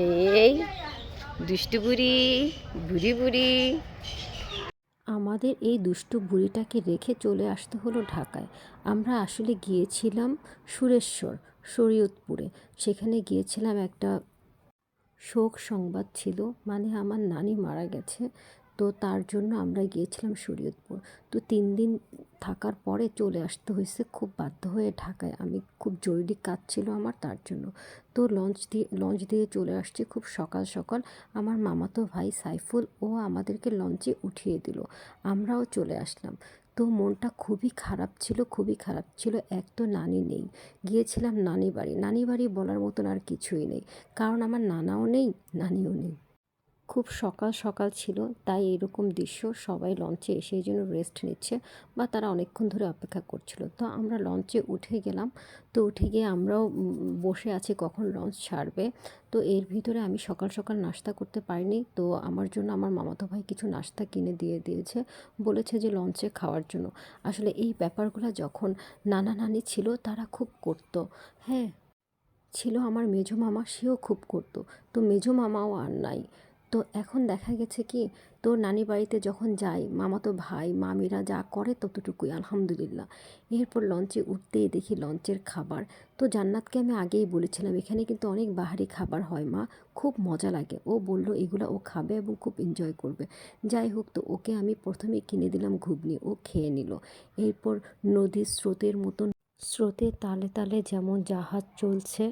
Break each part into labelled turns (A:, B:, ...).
A: এই দুষ্টু বুড়ি বুড়ি বুড়ি।
B: আমাদের এই দুষ্টু বুড়িটাকে রেখে চলে আসতে হলো ঢাকায়। আমরা আসলে গিয়েছিলাম সুরেশ্বর, শরীয়তপুরে। সেখানে গিয়েছিলাম একটা শোক সংবাদ ছিল মানে আমার নানি মারা গেছে। তো তার জন্য আমরা গিয়েছিলাম শরীয়তপুর। তো তিন দিন থাকার পরে চলে আসতে হয়েছে, খুব বাধ্য হয়ে ঢাকায়। আমি খুব জরুরি কাজ ছিল আমার তার জন্য। তো লঞ্চ দিয়ে লঞ্চ দিয়ে চলে আসছি খুব সকাল সকাল। আমার মামাতো ভাই সাইফুল ও আমাদেরকে লঞ্চে উঠিয়ে দিল। আমরাও চলে আসলাম। তো মনটা খুবই খারাপ ছিল, খুবই খারাপ ছিল। এক তো নানি নেই। গিয়েছিলাম নানি বাড়ি নানি বাড়ি বলার মতন আর কিছুই নেই। কারণ আমার নানাও নেই, নানিও নেই। খুব সকাল সকাল ছিল, তাই এরকম দৃশ্য সবাই লঞ্চে এসে এই জন্য রেস্ট নিচ্ছে বা তারা অনেকক্ষণ ধরে অপেক্ষা করছিল। তো আমরা লঞ্চে উঠে গেলাম, তো উঠে গিয়ে আমরাও বসে আছি কখন লঞ্চ ছাড়বে। তো এর ভিতরে আমি সকাল সকাল নাস্তা করতে পারিনি, তো আমার জন্য আমার মামাতো ভাই কিছু নাস্তা কিনে দিয়ে দিয়েছে, বলেছে যে লঞ্চে খাওয়ার জন্য। আসলে এই ব্যাপারগুলো যখন নানা নানি ছিল তারা খুব করতো। হ্যাঁ ছিল আমার মেজো মামা, সেও খুব করতো। তো মেজো মামাও আর নাই। তো এখন দেখা গেছে কি, তোর নানি বাড়িতে যখন যাই মামাতো ভাই, মামিরা যা করে ততটুকুই, আলহামদুলিল্লাহ। এরপর লঞ্চে উঠতেই দেখি লঞ্চের খাবার। তো জান্নাতকে আমি আগেই বলেছিলাম, এখানে কিন্তু অনেক বাহারি খাবার হয় মা, খুব মজা লাগে। ও বলল, এগুলো ও খাবে এবং খুব এনজয় করবে। যাই হোক, তো ওকে আমি প্রথমে কিনে দিলাম ঘুগনি, ও খেয়ে নিল। এরপর নদীর স্রোতের মতন স্রোতে তালে তালে যেমন জাহাজ চলছে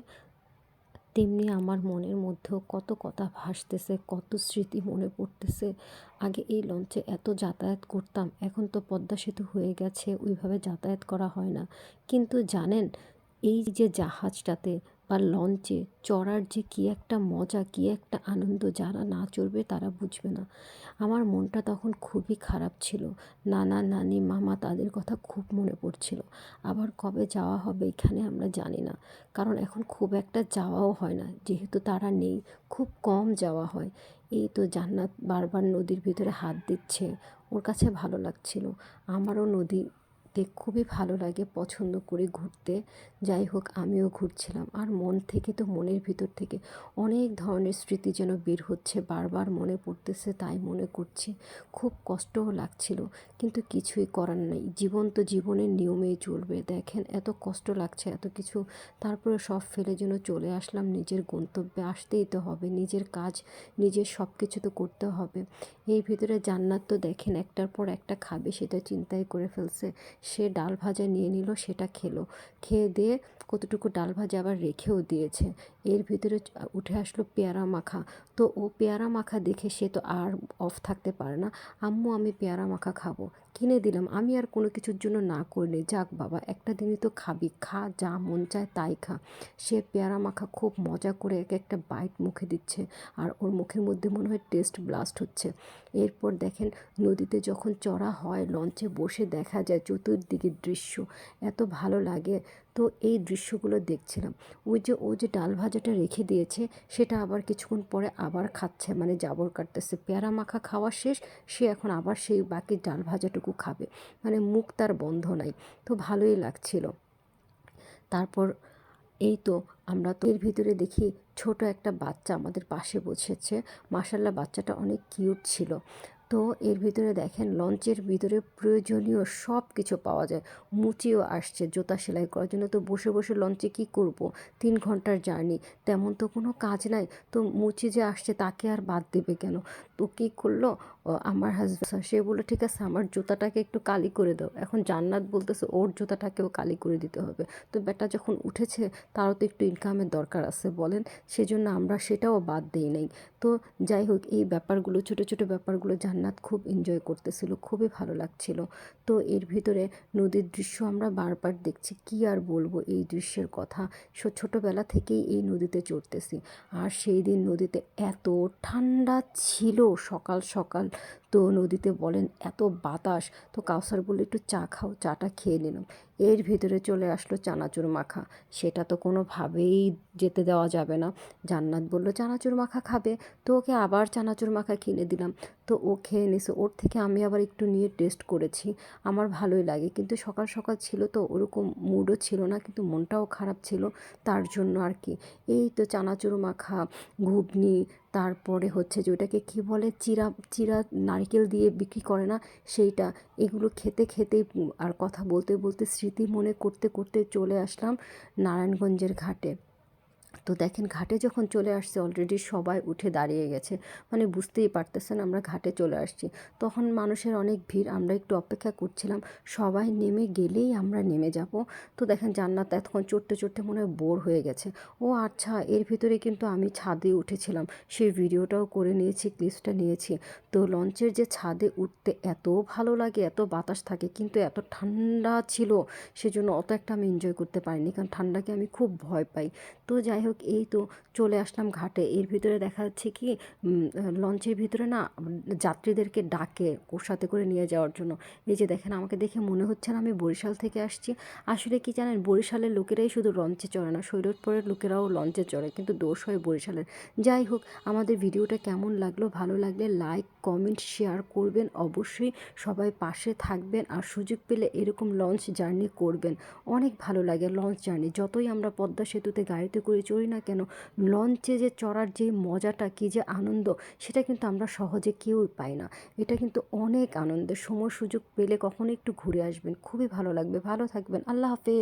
B: তেমনি আমার মনের মধ্যেও কত কথা ভাসতেছে, কত স্মৃতি মনে পড়তেছে। আগে এই লঞ্চে এত যাতায়াত করতাম, এখন তো পদ্মা সেতু হয়ে গেছে, ওইভাবে যাতায়াত করা হয় না। কিন্তু জানেন, এই যে জাহাজটাতে বা লঞ্চে চড়ার যে কী একটা মজা, কী একটা আনন্দ যারা না চড়বে তারা বুঝবে না। আমার মনটা তখন খুবই খারাপ ছিল। নানা নানি, মামা তাদের কথা খুব মনে পড়ছিল। আবার কবে যাওয়া হবে এখানে আমরা জানি না। কারণ এখন খুব একটা যাওয়াও হয় না। যেহেতু তারা নেই, খুব কম যাওয়া হয়। এই তো জান্নাত বারবার নদীর ভিতরে হাত দিচ্ছে। ওর কাছে ভালো লাগছিল। আমারও নদীতে খুবই ভালো লাগে, পছন্দ করে ঘুরতে। যাই হোক, আমিও ঘুরছিলাম। আর মন থেকে তো মনের ভিতর থেকে অনেক ধরনের স্মৃতি যেন বের হচ্ছে, বারবার মনে পড়তেছে তাই মনে করছি। খুব কষ্টও লাগছিল, কিন্তু কিছুই করার নেই। জীবন তো জীবনের নিয়মেই চলবে। দেখেন, এত কষ্ট লাগছে, এত কিছু। তারপরে সব ফেলে যেন চলে আসলাম, নিজের গন্তব্যে আসতেই তো হবে। নিজের কাজ, নিজের সব কিছু তো করতে হবে। এই ভিতরে জান্নাত তো দেখেন, একটার পর একটা খাবে, সেটা চিন্তাই করে ফেলছে। সে ডাল ভাজা নিয়ে নিল, সেটা খেলো। খেয়ে দিয়ে কতটুকু ডাল ভাজা আবার রেখেও দিয়েছে। এর ভিতরে উঠে আসলো পেয়ারা মাখা। তো ও পেয়ারা মাখা দেখে সে তো আর অফ থাকতে পারে না। আম্মু, আমি পেয়ারা মাখা খাব। কিনে দিলাম। আমি আর কোনো কিছুর জন্য না করিনি যাক বাবা, একটা দিনই তো খাবি। খা, যা মন চায় তাই খা। সে পেয়ারা মাখা খুব মজা করে এক একটা বাইট মুখে দিচ্ছে আর ওর মুখের মধ্যে মনে হয় টেস্ট ব্লাস্ট হচ্ছে। এরপর দেখেন, নদীতে যখন চড়া হয়, লঞ্চে বসে দেখা যায় চতুর্দিকের দৃশ্য। এত ভালো লাগে। তো এই দৃশ্যগুলো দেখছিলাম। ওই যে, ও যে ডাল ভাজাটা রেখে দিয়েছে, সেটা আবার কিছুক্ষণ পরে আবার খাচ্ছে মানে জাবর কাটতেছে। পেয়ারা মাখা খাওয়া শেষ, সে এখন আবার সেই বাকি ডাল ভাজাটুকু খাবে। মানে মুখ তার বন্ধ নাই, তো ভালোই লাগছিল। তারপর এই তো আমরা তো এর ভিতরে দেখি, ছোট একটা বাচ্চা আমাদের পাশে বসেছে। মাসাল্লাহ বাচ্চাটা অনেক কিউট ছিল। তো এর ভিতরে দেখেন, লঞ্চের ভিতরে প্রয়োজনীয় সব কিছু পাওয়া যায়। মুচিও আসছে জুতা সেলাই করার জন্য। তো বসে বসে লঞ্চে কি করব? তিন ঘণ্টার জার্নি। তেমন তো কোনো কাজ নাই। তো মুচি যে আসছে তাকে আর বাদ দেবে কেন? তো কী করল? আমার হাজব্যান্ড সে বলল, ঠিক আছে, আমার জুতাটাকে একটু কালি করে দাও। এখন জান্নাত বলতেছে, ওর জুতাটাকেও কালি করে দিতে হবে। তো বেটা যখন উঠেছে, তারও তো একটু ইনকামের দরকার আছে বলেন। সেজন্য আমরা সেটাও বাদ দিই নাই। তো যাই হোক, এই ব্যাপারগুলো, ছোটো ছোটো ব্যাপারগুলো জান্নাত খুব এনজয় করতেছিল, খুবই ভালো লাগছিল। তো এর ভিতরে নদীর দৃশ্য আমরা বারবার দেখছি, কি আর বলব এই দৃশ্যের কথা? ছোটোবেলা থেকেই এই নদীতে চড়তেছি। আর সেই দিন নদীতে এত ঠান্ডা ছিল সকাল সকাল। তো নদীতে বলেন, এত বাতাস, তো কাউসার বলল, একটু চা খাও, চাটা খেয়ে নিলাম এর ভিতরে চলে আসলো চানাচুর মাখা। সেটা তো কোনোভাবেই যেতে দেওয়া যাবে না। জান্নাত বলল, চানাচুর মাখা খাবে। তো ওকে আবার চানাচুর মাখা কিনে দিলাম। তো ও খেয়ে নিছে। ওর থেকে আমি আবার একটু নিয়ে টেস্ট করেছি। আমার ভালোই লাগে। কিন্তু সকাল সকাল ছিল তো, ওরকম মুডও ছিল না, কিন্তু মনটাও খারাপ ছিল তার জন্য আর কি। এই তো চানাচুর মাখা, ঘুগনি, তারপরে হচ্ছে যে ওটাকে কী বলে, চিরা চিরা নারকেল দিয়ে বিক্রি করে না, সেইটা। এগুলো খেতে খেতে আর কথা বলতে বলতে স্মৃতি মনে করতে করতে চলে আসলাম নারায়ণগঞ্জের ঘাটে। তো দেখেন ঘাটে যখন চলে আসছে অলরেডি সবাই উঠে দাঁড়িয়ে গেছে। মানে বুঝতেই পারতেছেন আমরা ঘাটে চলে আসছি। তখন মানুষের অনেক ভিড়, আমরা একটু অপেক্ষা করছিলাম। সবাই নেমে গেলেই আমরা নেমে যাব। তো দেখেন জান্নাত এতক্ষণ চড়তে চড়তে মনে হয় বোর হয়ে গেছে। ও আচ্ছা এর ভিতরে কিন্তু আমি ছাদে উঠেছিলাম। সেই ভিডিওটাও করে নিয়েছি ক্লিপসটা নিয়েছি। তো লঞ্চের যে ছাদে উঠতে এত ভালো লাগে, এত বাতাস থাকে, কিন্তু এত ঠান্ডা ছিল, সেজন্য অত একটা আমি এনজয় করতে পারিনি। কারণ ঠান্ডাকে আমি খুব ভয় পাই। তো যাই হোক এই তো চলে আসলাম ঘাটে। এর ভিতরে দেখা যাচ্ছে কি লঞ্চের ভিতরে না, যাত্রীদেরকে ডাকে ওর সাথে করে নিয়ে যাওয়ার জন্য। এই যে দেখেন, আমাকে দেখে মনে হচ্ছে না আমি বরিশাল থেকে আসছি। আসলে কি জানেন, বরিশালের লোকেরাই শুধু লঞ্চে চড়ে না শৈরতপুরের লোকেরাও লঞ্চে চড়ে, কিন্তু দোষ হয় বরিশালের। যাই হোক, আমাদের ভিডিওটা কেমন লাগল, ভালো লাগলে লাইক, কমেন্ট, শেয়ার করবেন। অবশ্যই সবাই পাশে থাকবেন আর সুযোগ পেলে এরকম লঞ্চ জার্নি করবেন। অনেক ভালো লাগে লঞ্চ জার্নি। যতই আমরা পদ্মা সেতুতে গাড়িতে করে চড়ি না কেন, লঞ্চে যে চড়ার যে মজাটা, কী যে আনন্দ, সেটা কিন্তু আমরা সহজে কেউই পাই না। এটা কিন্তু অনেক আনন্দের, সময় সুযোগ পেলে কখনো একটু ঘুরে আসবেন। খুবই ভালো লাগবে। ভালো থাকবেন। আল্লাহ হাফেজ।